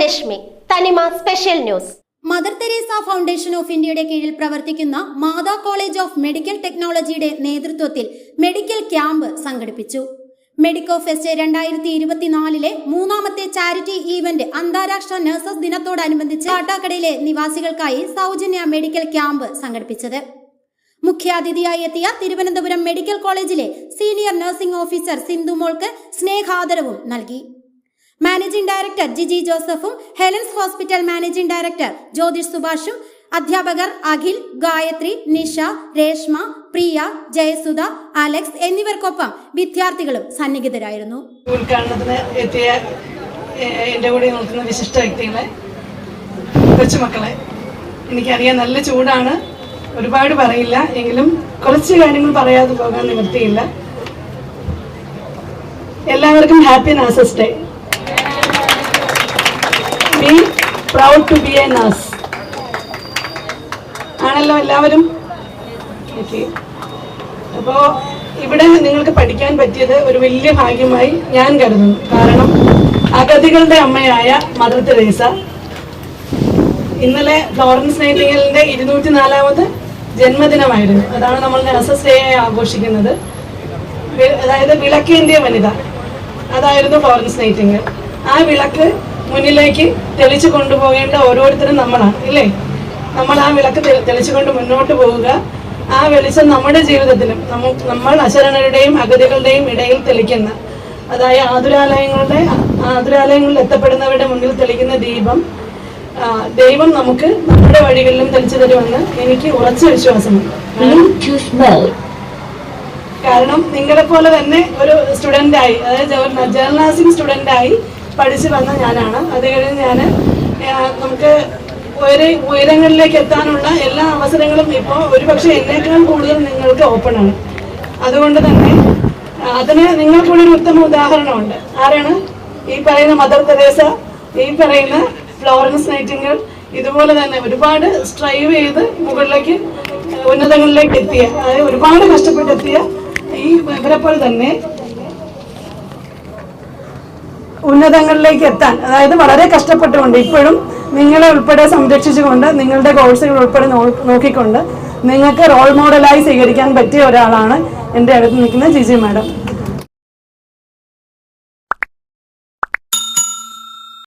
Rashmi. Thanima special news. Mother Teresa foundation of ഇന്ത്യയുടെ കീഴിൽ പ്രവർത്തിക്കുന്ന മാതാ കോളേജ് ഓഫ് മെഡിക്കൽ ടെക്നോളജിയുടെ നേതൃത്വത്തിൽ മെഡിക്കൽ ക്യാമ്പ് സംഘടിപ്പിച്ചു. മെഡിക്കോ ഫെസ്റ്റ് രണ്ടായിരത്തി ഇരുപത്തിനാലിലെ മൂന്നാമത്തെ ചാരിറ്റി ഈവന്റ് അന്താരാഷ്ട്ര നഴ്സസ് ദിനത്തോടനുബന്ധിച്ച് കാട്ടാക്കടയിലെ നിവാസികൾക്കായി സൗജന്യ മെഡിക്കൽ ക്യാമ്പ് സംഘടിപ്പിച്ചത്. മുഖ്യാതിഥിയായി എത്തിയ തിരുവനന്തപുരം മെഡിക്കൽ കോളേജിലെ സീനിയർ നഴ്സിംഗ് ഓഫീസർ സിന്ധു മോൾക്ക് സ്നേഹാദരവും നൽകി. മാനേജിംഗ് ഡയറക്ടർ ജിജി ജോസഫും Helen's hospital managing director Jyothish സുഭാഷും അധ്യാപകർ അഖിൽ ഗായത്രി നിഷ രേഷ്മ പ്രിയ ജയസുധ അലക്സ് എന്നിവർക്കൊപ്പം വിദ്യാർത്ഥികളും സന്നിഹിതരായിരുന്നു. ഉദ്ഘാടനത്തിന് എത്തിയ എന്റെ കൂടെ നിൽക്കുന്ന വിശിഷ്ട വ്യക്തികളെ കൊച്ചുമക്കളെ എനിക്കറിയാം നല്ല ചൂടാണ്. ഒരുപാട് പറയില്ല എങ്കിലും കുറച്ച് കാര്യങ്ങൾ പറയാതെ പോകാൻ നിവൃത്തിയില്ല. എല്ലാവർക്കും happy nurses day. Be proud to be a nurse ആണല്ലോ എല്ലാവരും? ഓക്കെ ഇവിടെ നിങ്ങൾക്ക് പഠിക്കാൻ പറ്റിയത് ഒരു വലിയ ഭാഗ്യമായി ഞാൻ കരുതുന്നു. കാരണം അഗതികളുടെ അമ്മയായ മദർ തെരേസ ഇന്നലെ ഫ്ലോറൻസ് നൈറ്റിംഗലിന്റെ ഇരുന്നൂറ്റി നാലാമത് ജന്മദിനമായിരുന്നു. അതാണ് നമ്മൾ നഴ്സസ് ഡേ ആഘോഷിക്കുന്നത്. അതായത് വിളക്കേന്ത്യ വനിത. അതായിരുന്നു ഫ്ലോറൻസ് നൈറ്റിംഗൽ. ആ വിളക്ക് മുന്നിലേക്ക് തെളിച്ചു കൊണ്ടുപോകേണ്ട ഓരോരുത്തരും നമ്മളാണ് ഇല്ലേ? നമ്മൾ ആ വിളക്ക് തെളിച്ചുകൊണ്ട് മുന്നോട്ട് പോവുക. ആ വെളിച്ചം നമ്മുടെ ജീവിതത്തിലും നമ്മ നമ്മൾ അശരണരുടെയും അഗതികളുടെയും ഇടയിൽ തെളിക്കുന്ന അതായത് ആതുരാലയങ്ങളുടെ ആതുരാലയങ്ങളിൽ എത്തപ്പെടുന്നവരുടെ മുന്നിൽ തെളിക്കുന്ന ദീപം ദൈവം നമുക്ക് നമ്മുടെ വഴികളിലും തെളിച്ചു തരുമെന്ന് എനിക്ക് ഉറച്ച വിശ്വാസമുണ്ട്. കാരണം നിങ്ങളെ പോലെ തന്നെ ഒരു സ്റ്റുഡന്റായി അതായത് ജനറൽ നഴ്സിംഗ് സ്റ്റുഡന്റ് ആയി പഠിച്ചു വന്ന ഞാനാണ്. അത് കഴിഞ്ഞ് ഞാൻ നമുക്ക് ഉയര ഉയരങ്ങളിലേക്ക് എത്താനുള്ള എല്ലാ അവസരങ്ങളും ഇപ്പോൾ ഒരുപക്ഷെ എന്നേക്കാൾ കൂടുതൽ നിങ്ങൾക്ക് ഓപ്പൺ ആണ്. അതുകൊണ്ട് തന്നെ അതിന് നിങ്ങൾക്കുള്ള ഒരു ഉത്തമ ഉദാഹരണമുണ്ട്. ആരാണ്? ഈ പറയുന്ന മദർ തെരേസ ഈ പറയുന്ന ഫ്ലോറൻസ് നൈറ്റിംഗൽ ഇതുപോലെ തന്നെ ഒരുപാട് സ്ട്രൈവ് ചെയ്ത് മുകളിലേക്ക് ഉന്നതങ്ങളിലേക്ക് എത്തിയ അതായത് ഒരുപാട് കഷ്ടപ്പെട്ടെത്തിയ ഈ ഇവരെപ്പോലെ പോലെ തന്നെ ഉന്നതങ്ങളിലേക്ക് എത്താൻ. അതായത് വളരെ കഷ്ടപ്പെട്ടുകൊണ്ട് ഇപ്പോഴും നിങ്ങളെ ഉൾപ്പെടെ സംരക്ഷിച്ചുകൊണ്ട് നിങ്ങളുടെ കോഴ്സുകൾ ഉൾപ്പെടെ നോക്കിക്കൊണ്ട് നിങ്ങൾക്ക് റോൾ മോഡലായി സ്വീകരിക്കാൻ പറ്റിയ ഒരാളാണ് എന്റെ അടുത്ത് നിൽക്കുന്ന ജിജി മാഡം.